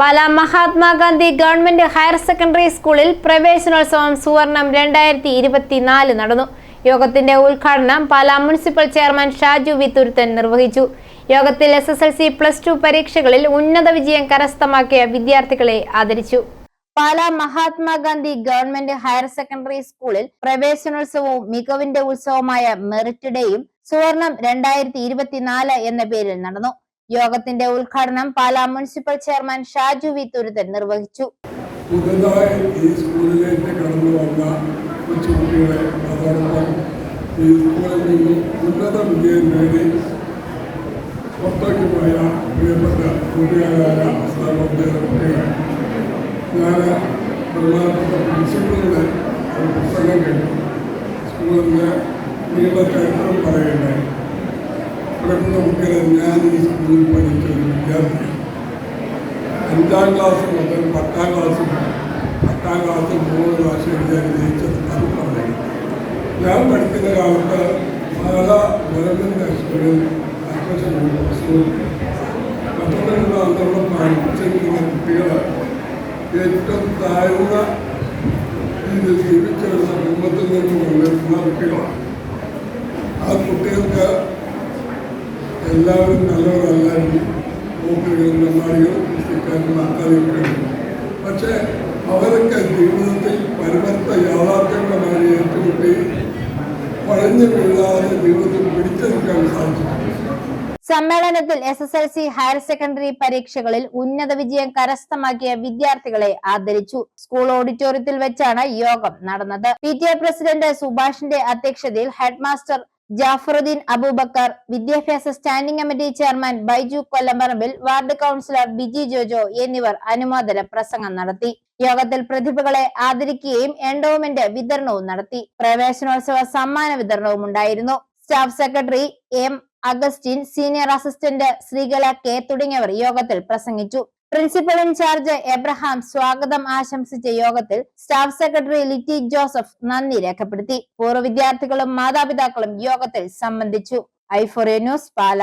പാല Mahatma Gandhi government higher secondary സ്കൂളിൽ പ്രവേശനോത്സവം സുവർണം രണ്ടായിരത്തി ഇരുപത്തിനാല് നടന്നു. യോഗത്തിന്റെ ഉദ്ഘാടനം Pala municipal chairman Shaju V Thuruthan നിർവഹിച്ചു. യോഗത്തിൽ S S L C plus two പരീക്ഷകളിൽ ഉന്നത വിജയം കരസ്ഥമാക്കിയ വിദ്യാർത്ഥികളെ ആദരിച്ചു. Pala Mahatma Gandhi government higher secondary സ്കൂളിൽ പ്രവേശനോത്സവവും മികവിന്റെ ഉത്സവമായ മെറിറ്റ് ഡേയും സുവർണം രണ്ടായിരത്തി ഇരുപത്തിനാല് എന്ന പേരിൽ നടന്നു. യോഗത്തിന്റെ ഉദ്ഘാടനം Pala municipal chairman Shaju V Thuruthan നിർവഹിച്ചു. ബഹുമാനപ്പെട്ട പ്രിൻസിപ്പളുടെ പഠിക്കുന്ന കുട്ടികളെ ഞാൻ ഈ സ്കൂളിൽ പഠിച്ച ഒരു വിദ്യാർത്ഥിയാണ് അഞ്ചാം ക്ലാസ് മുതൽ പത്താം ക്ലാസ് പത്താം ക്ലാസ് മൂന്ന് പ്രാവശ്യം എഴുതിയാൽ ജയിച്ചത് അത് ഞാൻ പഠിക്കുന്ന കാലത്ത് പല ഗവൺമെന്റ് സ്കൂളിൽ അഡ്മിഷൻ സ്കൂൾ പഠിച്ചിരിക്കുന്ന കുട്ടികൾ ഏറ്റവും താഴ്ന്ന രീതിയിൽ ജീവിച്ചിരുന്ന കുടുംബത്തിൽ നിന്ന് കൊണ്ടുവരുന്ന കുട്ടികളാണ് ആ കുട്ടികൾക്ക് എല്ലാവരും നല്ലവരല്ലായിരുന്നു പോക്കുകളും നന്നാടികളും കൃഷിക്കാരും ആൾക്കാരൊക്കെ പക്ഷേ അവരൊക്കെ ജീവിതത്തിൽ പരിവർത്ത യാഥാർത്ഥ്യങ്ങളുമായി ഏറ്റുമുട്ടി പഴഞ്ഞു വീഴാതെ ജീവിതത്തിൽ പിടിച്ചു നിൽക്കാൻ സാധിച്ചിട്ടുണ്ട്. സമ്മേളനത്തിൽ S S L C higher secondary പരീക്ഷകളിൽ ഉന്നത വിജയം കരസ്ഥമാക്കിയ വിദ്യാർത്ഥികളെ ആദരിച്ചു. സ്കൂൾ ഓഡിറ്റോറിയത്തിൽ വെച്ചാണ് യോഗം നടന്നത്. പി ടി എ പ്രസിഡന്റ് സുഭാഷിന്റെ അധ്യക്ഷതയിൽ ഹെഡ്മാസ്റ്റർ ജാഫറുദ്ദീൻ അബൂബക്കർ വിദ്യാഭ്യാസ standing committee chairman Baiju Kollamparambil ward councillor Biji Jojo എന്നിവർ അനുമോദന പ്രസംഗം നടത്തി. യോഗത്തിൽ പ്രതിഭകളെ ആദരിക്കുകയും എൻഡോമെന്റ് വിതരണവും നടത്തി. പ്രവേശനോത്സവ സമ്മാന വിതരണവും ഉണ്ടായിരുന്നു. Staff secretary M Augustine senior assistant Sreekala K തുടങ്ങിയവർ യോഗത്തിൽ പ്രസംഗിച്ചു. പ്രിൻസിപ്പൽ ഇൻചാർജ് എബ്രഹാം സ്വാഗതം ആശംസിച്ച യോഗത്തിൽ സ്റ്റാഫ് സെക്രട്ടറി ലിറ്റി ജോസഫ് നന്ദി രേഖപ്പെടുത്തി. പൂർവ വിദ്യാർത്ഥികളും മാതാപിതാക്കളും യോഗത്തിൽ സംബന്ധിച്ചു. ഐഫോറിയ ന്യൂസ് പാല.